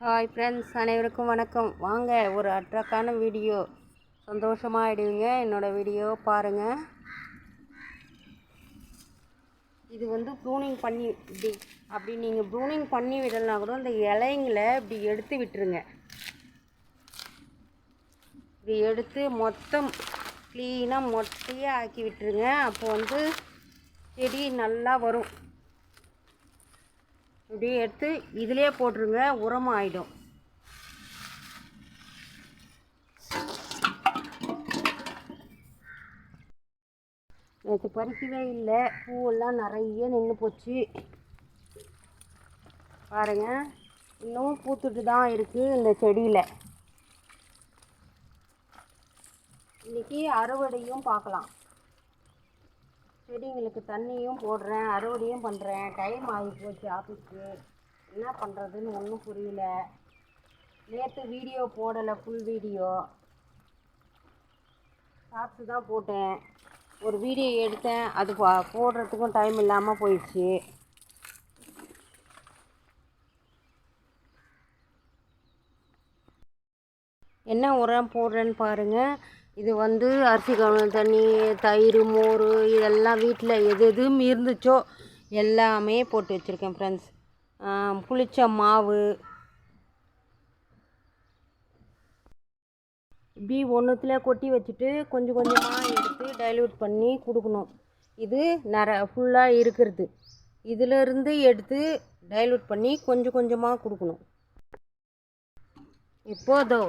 Hi friends அனைவருக்கும் வணக்கம். வாங்க ஒரு அட்ராக்டான வீடியோ. சந்தோஷமாக ஆயிடுவீங்க என்னோடய வீடியோ பாருங்கள் இது வந்து ப்ரூனிங் பண்ணி இப்படி அப்படி நீங்கள் ப்ரூனிங் பண்ணி விடலைனா கூட இந்த இலைங்களை இப்படி எடுத்து விட்டுருங்க. இப்படி எடுத்து மொத்தம் க்ளீனாக மொட்டையாக ஆக்கி விட்டுருங்க. அப்போ வந்து செடி நல்லா வரும். இப்படியே எடுத்து இதிலே போட்டுருங்க உரம் ஆகிடும் நேற்று பறிக்கவே இல்லை பூவெல்லாம் நிறைய நின்று போச்சு. பாருங்க இன்னும் பூத்துட்டு தான் இருக்குது இந்த செடியில். இன்னைக்கு அறுவடையும் பார்க்கலாம். செடிங்களுக்கு தண்ணியும் போடுறேன் அறுவடையும் பண்ணுறேன் டைம் ஆகி போச்சு ஆஃபீஸ்க்கு என்ன பண்ணுறதுன்னு ஒன்றும் புரியல. நேற்று வீடியோ போடலை ஃபுல் வீடியோ. சாப்பிட்டு தான் போட்டேன். ஒரு வீடியோ எடுத்தேன். அது போடுறதுக்கும் டைம் இல்லாமல் போயிடுச்சு. என்ன உரம் போடுறேன்னு பாருங்கள் இது வந்து அரிசி கழுவுன தண்ணி தயிர் மோர் இதெல்லாம் வீட்டில் எது எது இருந்துச்சோ எல்லாமே போட்டு வச்சுருக்கேன் ஃப்ரெண்ட்ஸ் புளிச்ச மாவு. இப்படி ஒன்றுத்தில் கொட்டி வச்சுட்டு கொஞ்சம் கொஞ்சமாக எடுத்து டைல்யூட் பண்ணி கொடுக்கணும். இது நர ஃபுல்லாக இருக்கிறது. இதிலிருந்து எடுத்து டைல்யூட் பண்ணி கொஞ்சம் கொஞ்சமாக கொடுக்கணும் இப்போதோ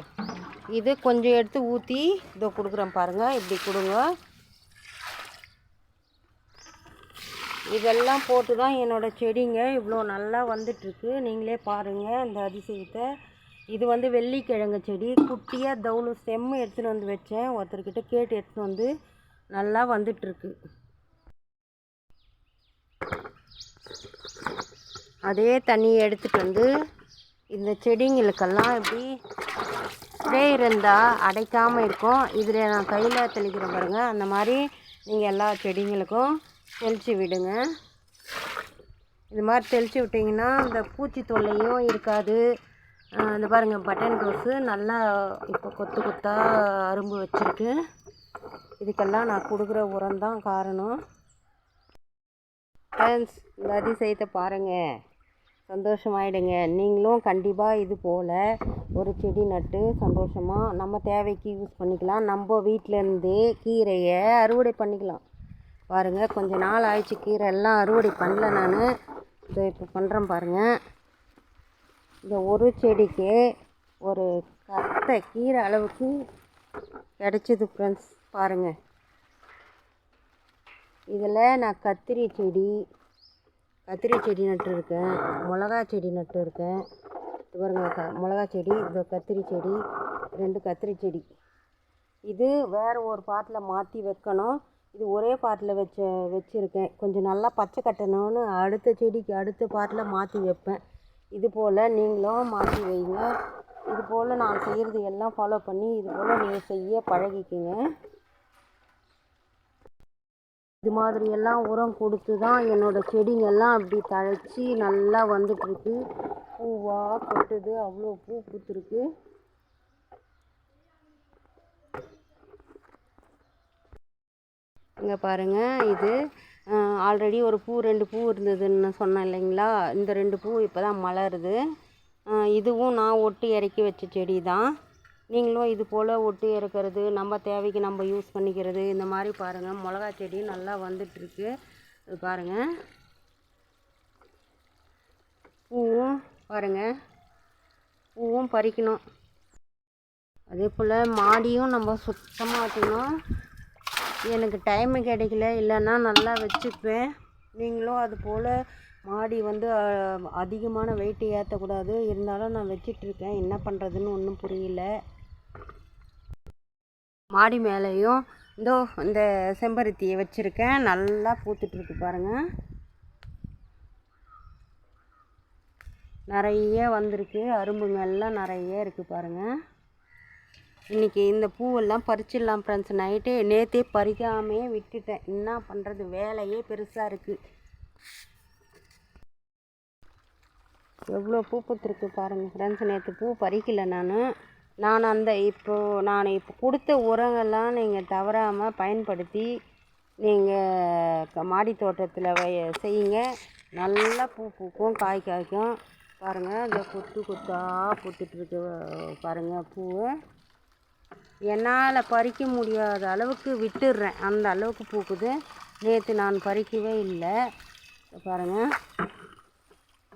இது கொஞ்சம் எடுத்து ஊற்றி இதோ கொடுக்குறேன் பாருங்கள் இப்படி கொடுங்க. இதெல்லாம் போட்டு தான் என்னோடய செடிங்க இவ்வளோ நல்லா வந்துட்டுருக்கு. நீங்களே பாருங்கள் இந்த அதிசயத்தை. இது வந்து வெள்ளிக்கிழங்கு செடி. குட்டியாக தவுளு செம்மு எடுத்துகிட்டு வந்து வச்சேன். ஒருத்தர்கிட்ட கேட்டு எடுத்துகிட்டு வந்து நல்லா வந்துட்டுருக்கு. அதே தண்ணியை எடுத்துகிட்டு வந்து இந்த செடிங்களுக்கெல்லாம் எப்படி ஸ்ப்ரே இருந்தால் அடைக்காமல் இருக்கும். இதில் நான் கையில் தெளிக்கிறேன் பாருங்கள் அந்த மாதிரி நீங்கள் எல்லா செடிங்களுக்கும் தெளித்து விடுங்க. இது மாதிரி தெளித்து விட்டிங்கன்னா இந்த பூச்சி தொல்லையும் இருக்காது. இந்த பாருங்கள் பட்டன் ரோஸு நல்லா இப்போ கொத்து கொத்தாக அரும்பு வச்சுருக்கு. இதுக்கெல்லாம் நான் கொடுக்குற உரம் தான் காரணம். ஃப்ரெண்ட்ஸ் இந்த அதிசயத்தை பாருங்கள் சந்தோஷமாயிடுங்க. நீங்களும் கண்டிப்பாக இது போல் ஒரு செடி நட்டு சந்தோஷமாக நம்ம தேவைக்கு யூஸ் பண்ணிக்கலாம். நம்ம வீட்டிலேருந்தே கீரையை அறுவடை பண்ணிக்கலாம். பாருங்கள் கொஞ்ச நாள் ஆயிடுச்சு கீரை எல்லாம் அறுவடை பண்ணல நான். இதை இப்போ பண்ணுறேன் பாருங்கள் இந்த ஒரு செடிக்கு ஒரு கத்தை கீரை அளவுக்கு கிடச்சிது ஃப்ரெண்ட்ஸ் பாருங்கள் இதில் நான் கத்திரி செடி கத்திரி செடி நட்டுருக்கேன் மிளகா செடி நட்டுருக்கேன் இது பாருங்க க மிளகா செடி இது கத்திரி செடி ரெண்டு கத்திரி செடி. இது வேறு ஒரு பாட்டில் மாற்றி வைக்கணும். இது ஒரே பாட்டில் வச்ச வச்சுருக்கேன். கொஞ்சம் நல்லா பச்சை கட்டணும்னு அடுத்த செடிக்கு அடுத்த பாட்டில் மாற்றி வைப்பேன். இது போல் நீங்களும் மாற்றி வைங்க. இது போல் நான் செய்கிறது எல்லாம் ஃபாலோ பண்ணி இது போல் நீங்கள் செய்ய பழகிக்குங்க. இது மாதிரி எல்லாம் உரம் கொடுத்து தான் என்னோடய செடிங்கெல்லாம் அப்படி தழைச்சி நல்லா வந்துட்டுருக்கு. பூவாக கொட்டுது அவ்வளோ பூ பூத்துருக்கு. இங்கே பாருங்கள் இது ஆல்ரெடி ஒரு பூ ரெண்டு பூ இருந்ததுன்னு சொன்னேன் இல்லைங்களா? இந்த ரெண்டு பூ இப்போ தான் மலருது இதுவும் நான் ஒட்டி இறக்கி வச்ச செடி தான் நீங்களும் இது போல் ஒட்டி இறக்கிறது நம்ம தேவைக்கு நம்ம யூஸ் பண்ணிக்கிறது இந்த மாதிரி பாருங்கள் மிளகா செடி நல்லா வந்துட்டுருக்கு. இது பாருங்கள் பூவும் பாருங்கள் பூவும் பறிக்கணும். அதே போல் மாடியும் நம்ம சுத்தமாக வச்சுக்கணும் எனக்கு டைமு கிடைக்கல. இல்லைன்னா நல்லா வச்சுப்பேன். நீங்களும் அது போல் மாடி வந்து அதிகமான வெயிட்டு ஏற்றக்கூடாது இருந்தாலும் நான் வச்சிட்ருக்கேன் என்ன பண்ணுறதுன்னு ஒன்றும் புரியல. மாடி மேலேயும் இதோ இந்த செம்பருத்தியை வச்சுருக்கேன். நல்லா பூத்துட்ருக்கு பாருங்கள் நிறைய வந்திருக்கு. அரும்புங்கள்லாம் நிறைய இருக்குது பாருங்கள் இன்றைக்கி இந்த பூவெல்லாம் பறிச்சிடலாம் ஃப்ரெண்ட்ஸ் நைட்டே நேற்றே பறிக்காமே விட்டுட்டேன். என்ன பண்ணுறது வேலையே பெருசாக இருக்குது எவ்வளோ பூ பூத்துருக்கு பாருங்கள் ஃப்ரெண்ட்ஸ் நேற்று பூ பறிக்கலை நான். நான் அந்த இப்போது நான் இப்போ கொடுத்த உரங்கள்லாம் நீங்கள் தவறாமல் பயன்படுத்தி நீங்கள் மாடி தோட்டத்தில் வய செய்யுங்க. நல்லா பூ பூக்கும் காய் காய்க்கும். பாருங்கள் இந்த கொத்து கொத்தாக பூத்துட்ருக்கு பாருங்கள் பூவை என்னால் பறிக்க முடியாத அளவுக்கு விட்டுடுறேன் அந்த அளவுக்கு பூக்குது. நேற்று நான் பறிக்கவே இல்லை. பாருங்கள்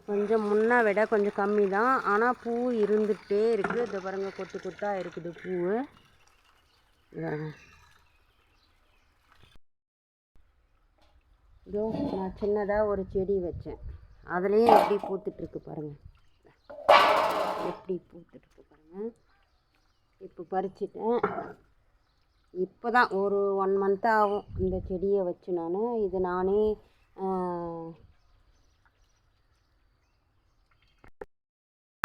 கொஞ்சம் முன்னே விட கொஞ்சம் கம்மி தான். ஆனால் பூ இருந்துகிட்டே இருக்குது இதை பாருங்கள் கொத்து கொத்தாக இருக்குது பூ. இதோ. நான் சின்னதாக ஒரு செடி வச்சேன். அதுலேயும் எப்படி பூத்துட்ருக்கு பாருங்கள் எப்படி பூத்துட்ருக்கு பாருங்கள் இப்போ பறிச்சிட்டேன். இப்போ தான் ஒரு ஒன் மந்த் ஆகும் இந்த செடியை வச்சு நான். இது நானே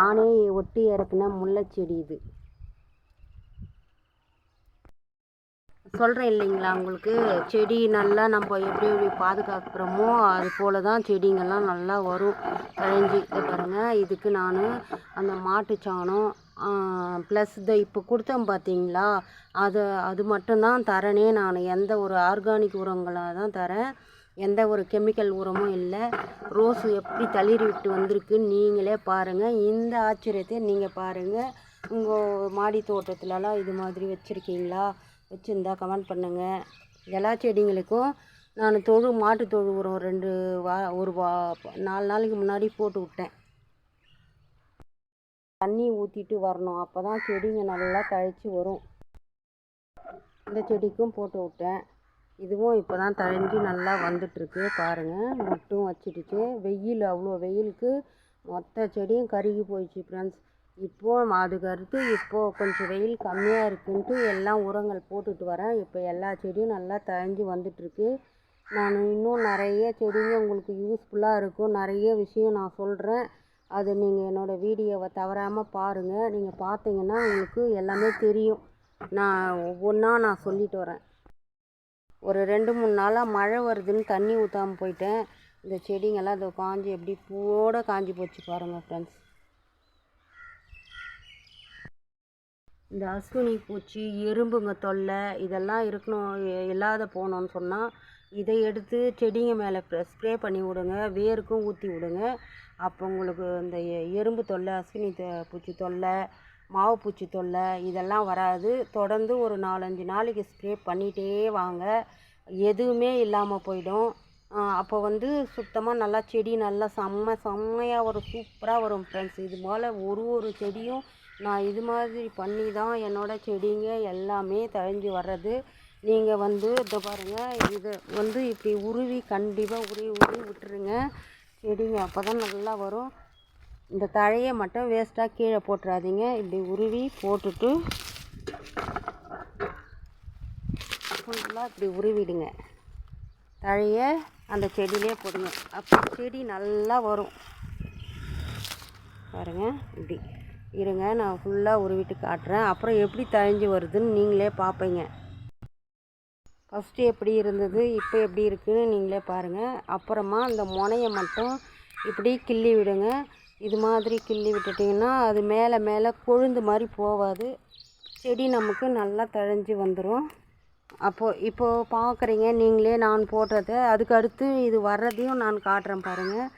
நானே ஒட்டி இறக்குன முல்லைச்செடி இது. சொல்கிறேன் இல்லைங்களா உங்களுக்கு? செடி நல்லா நம்ம எப்படி எப்படி பாதுகாக்கிறோமோ அது போல தான் செடிங்கள்லாம் நல்லா வரும். விளைஞ்சி பாருங்கள் இதுக்கு நான் அந்த மாட்டு சாணம் ப்ளஸ் இதை இப்போ கொடுத்தேன் பார்த்தீங்களா? அது அது மட்டும்தான் தரேனே நான். எந்த ஒரு ஆர்கானிக் உரங்களாக தான் தரேன். எந்த ஒரு கெமிக்கல் உரமும் இல்லை. ரோஸு எப்படி தளிர் விட்டு வந்திருக்குன்னு நீங்களே பாருங்கள் இந்த ஆச்சரியத்தை நீங்கள் பாருங்கள் உங்கள் மாடி தோட்டத்துலலாம் இது மாதிரி வச்சுருக்கீங்களா? வச்சுருந்தா கமெண்ட் பண்ணுங்கள் எல்லா செடிங்களுக்கும் நான் தொழு மாட்டு தொழு உரம் ரெண்டு வா ஒரு வா நாலு நாளைக்கு முன்னாடி போட்டு விட்டேன். தண்ணி ஊற்றிட்டு வரணும். அப்போ தான் செடிங்க நல்லா தழைச்சி வரும். இந்த செடிக்கும் போட்டு விட்டேன். இதுவும் இப்போ தான் தழைஞ்சி நல்லா வந்துட்டுருக்கு பாருங்கள் மொட்டும் வச்சிடுச்சு. வெயில் அவ்வளோ வெயிலுக்கு மொத்த செடியும் கருகி போயிடுச்சு ஃப்ரெண்ட்ஸ் இப்போது அதுக்கு அடுத்து இப்போது கொஞ்சம் வெயில் கம்மியாக இருக்குன்ட்டு எல்லாம் உரங்கள் போட்டுட்டு வரேன். இப்போ எல்லா செடியும் நல்லா தழைஞ்சி வந்துட்டுருக்கு. நான் இன்னும் நிறைய செடிங்க உங்களுக்கு யூஸ்ஃபுல்லாக இருக்கும். நிறைய விஷயம் நான் சொல்கிறேன் அது நீங்கள் என்னோடய வீடியோவை தவறாமல் பாருங்கள் நீங்கள் பார்த்தீங்கன்னா உங்களுக்கு எல்லாமே தெரியும். நான் ஒவ்வொன்றா நான் சொல்லிட்டு வரேன். ஒரு ரெண்டு மூணு நாளாக மழை வருதுன்னு தண்ணி ஊற்றாமல் போயிட்டேன். இந்த செடிங்கெல்லாம் அதை காஞ்சி எப்படி பூவோடு காஞ்சி போச்சு பாருங்கள் ஃப்ரெண்ட்ஸ் இந்த அஸ்வினி பூச்சி எறும்புங்க தொல்லை இதெல்லாம் இருக்கணும் இல்லாத போகணுன்னு சொன்னால் இதை எடுத்து செடிங்க மேலே ஸ்ப்ரே பண்ணி விடுங்க வேருக்கும் ஊற்றி விடுங்க. அப்போ உங்களுக்கு இந்த எறும்பு தொல்லை அஸ்வினி பூச்சி தொல்லை மாவு பூச்சி தொல்லை இதெல்லாம் வராது. தொடர்ந்து ஒரு நாலஞ்சு நாளைக்கு ஸ்ப்ரே பண்ணிகிட்டே வாங்க. எதுவுமே இல்லாமல் போயிடும். அப்போ வந்து சுத்தமாக நல்லா செடி நல்லா செம்ம செம்மையாக வரும். சூப்பராக வரும் ஃப்ரெண்ட்ஸ் இது போல் ஒரு ஒரு செடியும் நான் இது மாதிரி பண்ணி தான் என்னோடய செடிங்க எல்லாமே தழைஞ்சி வர்றது. நீங்கள் வந்து இதை பாருங்கள் இது வந்து இப்படி உருவி கண்டிப்பாக உருவி உருவி விட்டுருங்க. செடிங்க அப்போ தான் நல்லா வரும். இந்த தழையை மட்டும் வேஸ்ட்டாக கீழே போட்டுறாதீங்க. இப்படி உருவி போட்டுட்டு ஃபுல்லாக இப்படி உருவிடுங்க. தழையை அந்த செடியிலே போடுங்க. அப்போ செடி நல்லா வரும். பாருங்கள் இப்படி. இருங்க நான் ஃபுல்லாக உருவிட்டு காட்டுறேன். அப்புறம் எப்படி தழைஞ்சி வருதுன்னு நீங்களே பார்ப்பீங்க. ஃபஸ்ட்டு எப்படி இருந்தது இப்போ எப்படி இருக்குதுன்னு நீங்களே பாருங்கள் அப்புறமா அந்த முனையை மட்டும் இப்படி கிள்ளி விடுங்க. இது மாதிரி கிள்ளி விட்டுட்டிங்கன்னா அது மேலே மேலே கொழுந்து மாதிரி போகாது செடி நமக்கு நல்லா தழைஞ்சி வந்துடும் அப்போது இப்போது பார்க்குறீங்க நீங்களே நான் போடுறத. அதுக்கு அடுத்து இது வர்றதையும் நான் காட்டுறேன் பாருங்கள்